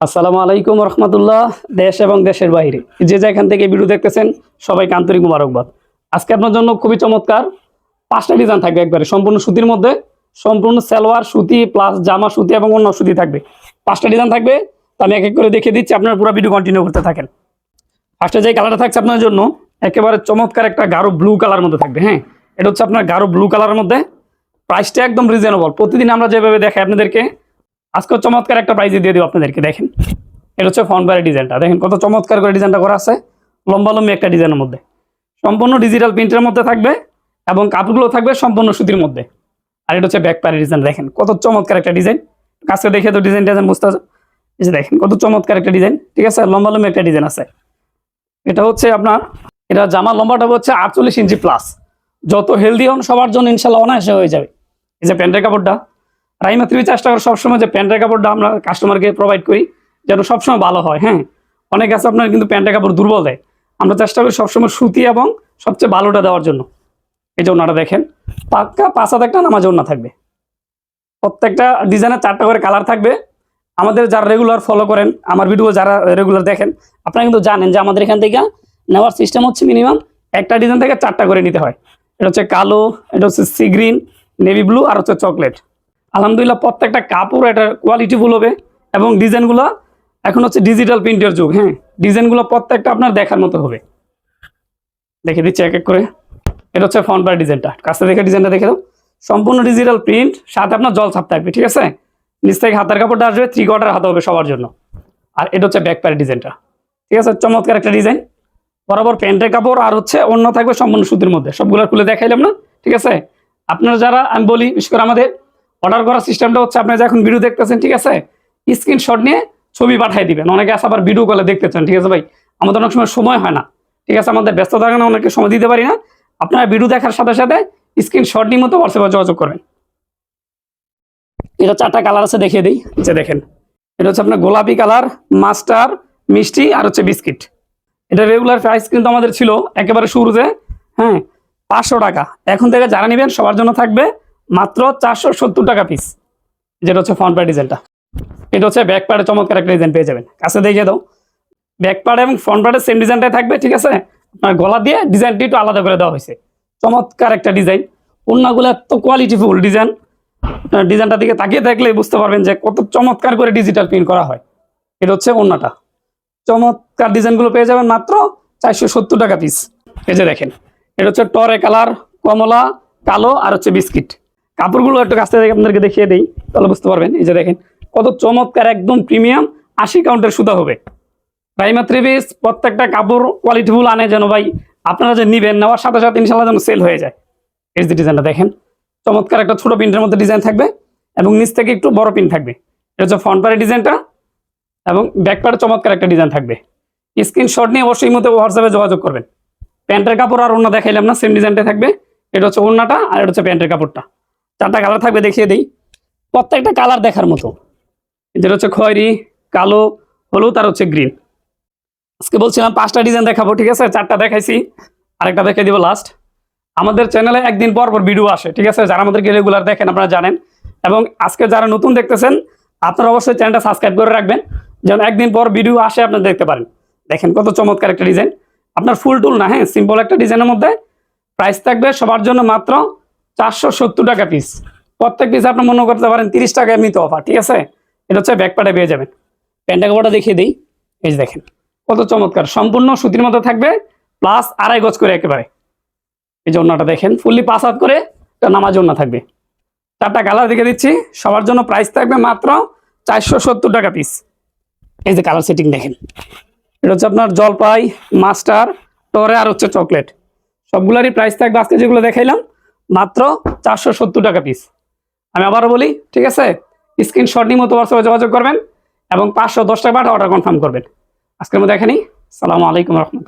আসসালামু আলাইকুম রহমতুল্লাহ, দেশ এবং দেশের বাইরে। যে যেখান থেকে ভিডিও দেখতেছেন, সবাইকে আন্তরিক মুবারকবাদ। আজকে আপনার জন্য খুবই চমৎকার, পাঁচটা ডিজাইন থাকবে একবারে। সম্পূর্ণ সুতির মধ্যে, সম্পূর্ণ সালোয়ার সুতি প্লাস জামা সুতি এবং অন্য সুতি থাকবে। পাঁচটা ডিজাইন থাকবে, তো আমি এক এক করে দেখিয়ে দিচ্ছি, আপনার পুরো ভিডিও কন্টিনিউ করতে থাকেন। ফার্স্টে যে কালারটা থাকছে আপনার জন্য, একেবারে চমৎকার একটা গাঢ় ব্লু কালার মধ্যে থাকবে হ্যাঁ? এটা হচ্ছে আপনার গাঢ় ব্লু কালারের মধ্যে। প্রাইসটা একদম রিজনেবল প্রতিদিন আমরা যেভাবে দেখাই আপনাদেরকে আজকে চমৎকার একটা প্রাইজে দিয়ে দিব আপনাদেরকে, দেখেন। এটা হচ্ছে ফ্রন্ট বারের ডিজাইনটা দেখেন কত চমৎকার করে ডিজাইনটা করা আছে। লম্বা লম্বি একটা ডিজাইনের মধ্যে। সম্পূর্ণ ডিজিটাল প্রিন্টের মধ্যে থাকবে এবং কাপড়গুলো থাকবে সম্পূর্ণ সুতির মধ্যে। আর এটা হচ্ছে ব্যাক পায়ের ডিজাইন দেখেন কত চমৎকার একটা ডিজাইন কাছে দেখে তো ডিজাইন ডিজাইন বুঝতে। এই দেখেন কত চমৎকার একটা ডিজাইন ঠিক আছে? লম্বা লম্বি একটা ডিজাইন আছে। এটা হচ্ছে আপনার, এটা জামা লম্বাটা হচ্ছে আটচল্লিশ ইঞ্চি প্লাস যত হেলদি হন সবার জন্য ইনশাল্লাহ অনায়াসে হয়ে যাবে। এই যে প্যান্টের কাপড়টা রাইমা থ্রি চেষ্টা করে সবসময় যে প্যান্টের কাপড়টা আমরা কাস্টমারকে প্রোভাইড করি, যেন সবসময় ভালো হয় হ্যাঁ? অনেক আছে আপনার কিন্তু প্যান্টের কাপড় দুর্বল দেয়। আমরা চেষ্টা করি সবসময় সুতি এবং সবচেয়ে ভালোটা দেওয়ার জন্য। এই যে ওনাটা দেখেন, পাক্কা পাঁচ হাত একটা নামাজ ওনা থাকবে। প্রত্যেকটা ডিজাইনের চারটা করে কালার থাকবে। আমাদের যারা রেগুলার ফলো করেন, আমার ভিডিও যারা রেগুলার দেখেন, আপনারা কিন্তু জানেন যে আমাদের এখান থেকে নেওয়ার সিস্টেম হচ্ছে মিনিমাম একটা ডিজাইন থেকে চারটা করে নিতে হয়। এটা হচ্ছে কালো, এটা হচ্ছে সি গ্রিন নেভি ব্লু আর হচ্ছে চকলেট আলহামদুলিল্লাহ প্রত্যেকটা কাপড় এটা কোয়ালিটিফুল হবে এবং ডিজাইনগুলো এখন হচ্ছে ডিজিটাল প্রিন্টের যুগ হ্যাঁ? ডিজাইনগুলো প্রত্যেকটা আপনার দেখার মতো হবে। দেখে দিচ্ছি এক এক করে। এটা হচ্ছে ফ্রন্ট বার ডিজাইনটা। কাছে দেখে ডিজাইনটা দেখে দাও। সম্পূর্ণ ডিজিটাল প্রিন্ট সাথে আপনার জল ছাপ থাকবে, ঠিক আছে? নিচ থেকে হাতের কাপড়টা আসবে থ্রি কোয়ার্টার হাতে হবে সবার জন্য। আর এটা হচ্ছে ব্যাক প্যারের ডিজাইনটা। ঠিক আছে? চমৎকার একটা ডিজাইন। বরাবর প্যান্টের কাপড় আর হচ্ছে অন্য থাকবে সম্পূর্ণ সুতির মধ্যে। সবগুলো খুলে দেখাইলাম না, ঠিক আছে? আপনারা যারা, আমি বলি, বিশেষ করে আমাদের অর্ডার করার সিস্টেমটা হচ্ছে আপনারা যখন ভিডিও দেখতেছেন, ঠিক আছে? স্ক্রিনশট নিয়ে ছবি পাঠিয়ে দিবেন। অনেকে আছে আবার ভিডিও কলে দেখতে চান, ঠিক আছে ভাই? আমাদের অনেক সময় সময় হয় না, ঠিক আছে? আমাদের ব্যস্ত থাকে না অনেকে সময় দিতে পারি না। আপনারা ভিডিও দেখার সাথে সাথে স্ক্রিনশট নিয়ে মতো হোয়াটসঅ্যাপে যোগাযোগ করবেন। এটা চারটা কালার আছে, দেখিয়ে দিই। যে দেখেন, এটা হচ্ছে আপনার গোলাপি কালার মাস্টার, মিষ্টি আর হচ্ছে বিস্কিট। এটা রেগুলার প্রাইস কিন্তু আমাদের ছিল একেবারে শুরুতে হ্যাঁ? পাঁচশো টাকা। এখন থেকে যারা নেবেন, সবার জন্য থাকবে মাত্র চারশো সত্তর টাকা পিস যেটা হচ্ছে ফ্রন্ট পার্ট ডিজাইনটা এটা হচ্ছে ব্যাক পার্টে চমৎকার একটা ডিজাইন পেয়ে যাবেন। কাছে দেখিয়ে দাও। ব্যাক পার্ট এবং ফ্রন্ট পার্টের সেম ডিজাইনটাই থাকবে, ঠিক আছে? আপনার গলা দিয়ে ডিজাইনটি একটু আলাদা করে দেওয়া হয়েছে। চমৎকার একটা ডিজাইন অন্যগুলো এত কোয়ালিটিফুল ডিজাইন ডিজাইনটা দিকে তাকিয়ে থাকলে বুঝতে পারবেন যে কত চমৎকার করে ডিজিটাল প্রিন্ট করা হয়। এটা হচ্ছে অন্যটা চমৎকার ডিজাইনগুলো পেয়ে যাবেন মাত্র চারশো সত্তর টাকা পিস এই যে দেখেন, এটা হচ্ছে টরে কালার, কমলা, কালো আর হচ্ছে বিস্কিট। কাপড়গুলো একটু কাছ থেকে আপনাদেরকে দেখিয়ে দিই, তাহলে বুঝতে পারবেন। এই যে দেখেন, কত চমৎকার, একদম প্রিমিয়াম, আশি কাউন্টের সুতা হবে। রাইমা থ্রি পিস প্রত্যেকটা কাপড় কোয়ালিটিফুল আনে যেন ভাই, আপনারা যে নিবেন, নেওয়ার সাথে সাথে ইনশাল্লাহ যেন সেল হয়ে যায়। এই যে ডিজাইনটা দেখেন, চমৎকার একটা ছোট প্রিন্টের মধ্যে ডিজাইন থাকবে এবং নিচ থেকে একটু বড় প্রিন্ট থাকবে। এটা হচ্ছে ফ্রন্ট পারের ডিজাইনটা এবং ব্যাক পারে চমৎকার একটা ডিজাইন থাকবে। স্ক্রিনশট নিয়ে অবশ্যই মতো হোয়াটসঅ্যাপে যোগাযোগ করবেন। প্যান্টের কাপড় আর অন্য দেখাইলাম না সেম ডিজাইনটা থাকবে। এটা হচ্ছে ওড়নাটা আর এটা হচ্ছে প্যান্টের কাপড়টা। চারটা কালার থাকবে দেখিয়ে দিই। প্রত্যেকটা কালার দেখার মতো। যেটা হচ্ছে খয়েরি, কালো, হলুদ আর হচ্ছে গ্রিন আজকে বলছিলাম পাঁচটা ডিজাইন দেখাবো, ঠিক আছে? চারটা দেখাইছি, আরেকটা দেখাই দিব লাস্ট আমাদের চ্যানেলে একদিন পর পর ভিডিও আসে, ঠিক আছে? যারা আমাদেরকে রেগুলার দেখেন, আপনারা জানেন। এবং আজকে যারা নতুন দেখতেছেন, আপনারা অবশ্যই চ্যানেলটা সাবস্ক্রাইব করে রাখবেন, যেন একদিন পর ভিডিও আসে, আপনারা দেখতে পারেন। দেখেন কত চমৎকার একটা ডিজাইন আপনার ফুল টুল না হ্যাঁ? সিম্পল একটা ডিজাইনের মধ্যে প্রাইস থাকবে সবার জন্য মাত্র চারশো সত্তর টাকা পিস প্রত্যেক পিস আপনি মনে করতে পারেন তিরিশ টাকা এমনিতে অফার ঠিক আছে? এটা হচ্ছে ব্যাক পাটে পেয়ে যাবেন। প্যান্টা কাপড়টা দেখিয়ে দিই। এই যে দেখেন, কত চমৎকার। সম্পূর্ণ সুতির মতো থাকবে প্লাস আড়াই গজ করে একেবারে। এই যে ওড়নাটা দেখেন ফুললি পাস আউট করে এটা নামাজ ওড়না থাকবে। চারটা কালার দেখে দিচ্ছি। সবার জন্য প্রাইস থাকবে মাত্র চারশো সত্তর টাকা পিস এই যে কালার সেটিং দেখেন। এটা হচ্ছে আপনার জলপাই, মাস্টার টরে আর হচ্ছে চকলেট সবগুলারই প্রাইস থাকবে। আজকে যেগুলো দেখাইলাম মাত্র চারশো সত্তর টাকা পিস আমি আবারও বলি, ঠিক আছে? স্ক্রিনশট নিয়ে মতো হোয়াটসঅ্যাপে যোগাযোগ করবেন এবং পাঁচশো দশ টাকা পাঠা অর্ডার কনফার্ম করবেন। আজকের মধ্যে এখানেই। সালামু আলাইকুম রহমতুল্লাহ।